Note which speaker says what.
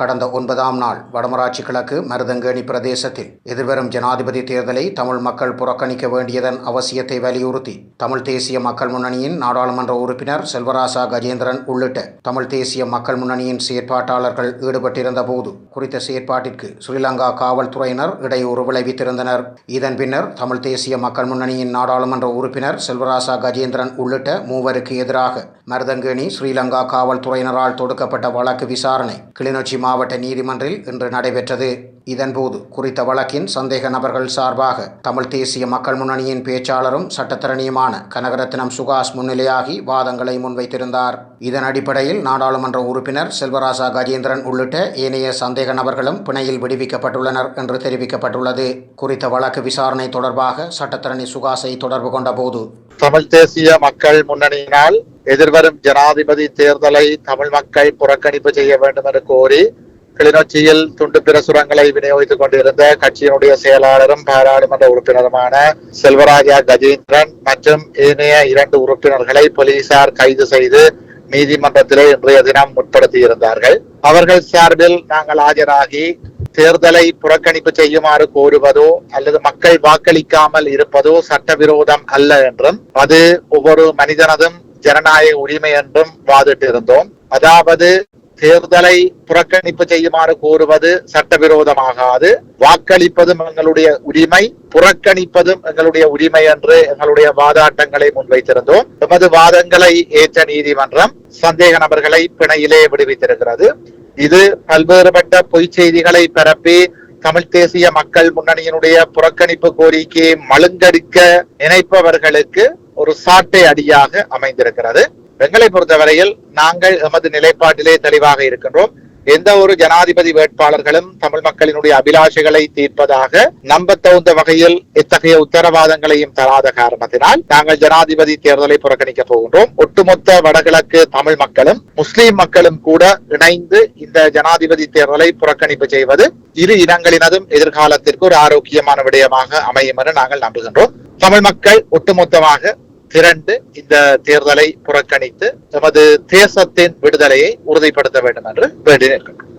Speaker 1: கடந்த ஒன்பதாம் நாள் வடமராட்சி கிழக்கு மருதங்கேணி பிரதேசத்தில் எதிர்வரும் ஜனாதிபதி தேர்தலை தமிழ் மக்கள் புறக்கணிக்க வேண்டியதன் அவசியத்தை வலியுறுத்தி தமிழ் தேசிய மக்கள் முன்னணியின் நாடாளுமன்ற உறுப்பினர் செல்வராசா கஜேந்திரன் உள்ளிட்ட தமிழ் தேசிய மக்கள் முன்னணியின் செயற்பாட்டாளர்கள் ஈடுபட்டிருந்த போது குறித்த செயற்பாட்டிற்கு ஸ்ரீலங்கா காவல்துறையினர் இடையூறு விளைவித்திருந்தனர். இதன் பின்னர் தமிழ் தேசிய மக்கள் முன்னணியின் நாடாளுமன்ற உறுப்பினர் செல்வராசா கஜேந்திரன் உள்ளிட்ட மூவருக்கு எதிராக மருதங்கேணி ஸ்ரீலங்கா காவல்துறையினரால் தொடுக்கப்பட்ட வழக்கு விசாரணை கிளிநொச்சி மாவட்ட நீதிமன்றில் இன்று நடைபெற்றது. இதன்போது குறித்த வழக்கின் சந்தேக நபர்கள் சார்பாக தமிழ் தேசிய மக்கள் முன்னணியின் பேச்சாளரும் சட்டத்தரணியுமான கனகரத்னம் சுகாஸ் முன்னிலையாகி வாதங்களை முன்வைத்திருந்தார். இதன் அடிப்படையில் நாடாளுமன்ற உறுப்பினர் செல்வராசா கஜேந்திரன் உள்ளிட்ட ஏனைய சந்தேக நபர்களும் பிணையில் விடுவிக்கப்பட்டுள்ளனர் என்று தெரிவிக்கப்பட்டுள்ளது. குறித்த வழக்கு விசாரணை தொடர்பாக சட்டத்தரணி சுகாஸை தொடர்பு கொண்டபோது
Speaker 2: தமிழ் தேசிய மக்கள் முன்னணியினால் எதிர்வரும் ஜனாதிபதி தேர்தலை தமிழ் மக்கள் புறக்கணிப்பு செய்ய வேண்டும் என்று கோரி கிளிநொச்சியில் துண்டு பிரசுரங்களை விநியோகித்துக் கொண்டிருந்த கட்சியினுடைய செயலாளரும் பாராளுமன்ற உறுப்பினருமான செல்வராஜா கஜேந்திரன் மற்றும் ஏனைய இரண்டு உறுப்பினர்களை போலீசார் கைது செய்து நீதிமன்றத்திலே இன்றைய தினம் முற்படுத்தியிருந்தார்கள். அவர்கள் சார்பில் நாங்கள் ஆஜராகி தேர்தலை புறக்கணிப்பு செய்யுமாறு கோருவதோ அல்லது மக்கள் வாக்களிக்காமல் இருப்பதோ சட்டவிரோதம் அல்ல என்றும் அது ஒவ்வொரு மனிதனதும் ஜனநாயக உரிமை என்றும் வாதிட்டிருந்தோம். அதாவது தேர்தலை புறக்கணிப்பு செய்யுமாறு கோருவது சட்டவிரோதமாகாது. வாக்களிப்பதும் எங்களுடைய உரிமை புறக்கணிப்பதும் எங்களுடைய உரிமை என்று எங்களுடைய வாதாட்டங்களை முன்வைத்திருந்தோம். எமது வாதங்களை ஏற்ற நீதிமன்றம் சந்தேக நபர்களை பிணையிலே விடுவித்திருக்கிறது. இது பல்வேறுபட்ட பொய் செய்திகளை பரப்பி தமிழ் தேசிய மக்கள் முன்னணியினுடைய புறக்கணிப்பு கோரிக்கையை மழுங்கடிக்க நினைப்பவர்களுக்கு ஒரு சாட்டை அடியாக அமைந்திருக்கிறது. எங்களை பொறுத்தவரையில் நாங்கள் எமது நிலைப்பாட்டிலே தெளிவாக இருக்கின்றோம். எந்த ஒரு ஜனாதிபதி வேட்பாளர்களும் தமிழ் மக்களினுடைய அபிலாஷைகளை தீர்ப்பதாக நம்ப தகுந்த வகையில் இத்தகைய உத்தரவாதங்களையும் தராத காரணத்தினால் நாங்கள் ஜனாதிபதி தேர்தலை புறக்கணிக்க போகின்றோம். ஒட்டுமொத்த வடகிழக்கு தமிழ் மக்களும் முஸ்லிம் மக்களும் கூட இணைந்து இந்த ஜனாதிபதி தேர்தலை புறக்கணிப்பு செய்வது இரு இனங்களினதும் எதிர்காலத்திற்கு ஒரு ஆரோக்கியமான விடயமாக அமையும் என நாங்கள் நம்புகின்றோம். தமிழ் மக்கள் ஒட்டுமொத்தமாக திரண்டு இந்த தேர்தலை புறக்கணித்து எமது தேசத்தின் விடுதலையை உறுதிப்படுத்த வேண்டும் என்று வேண்டி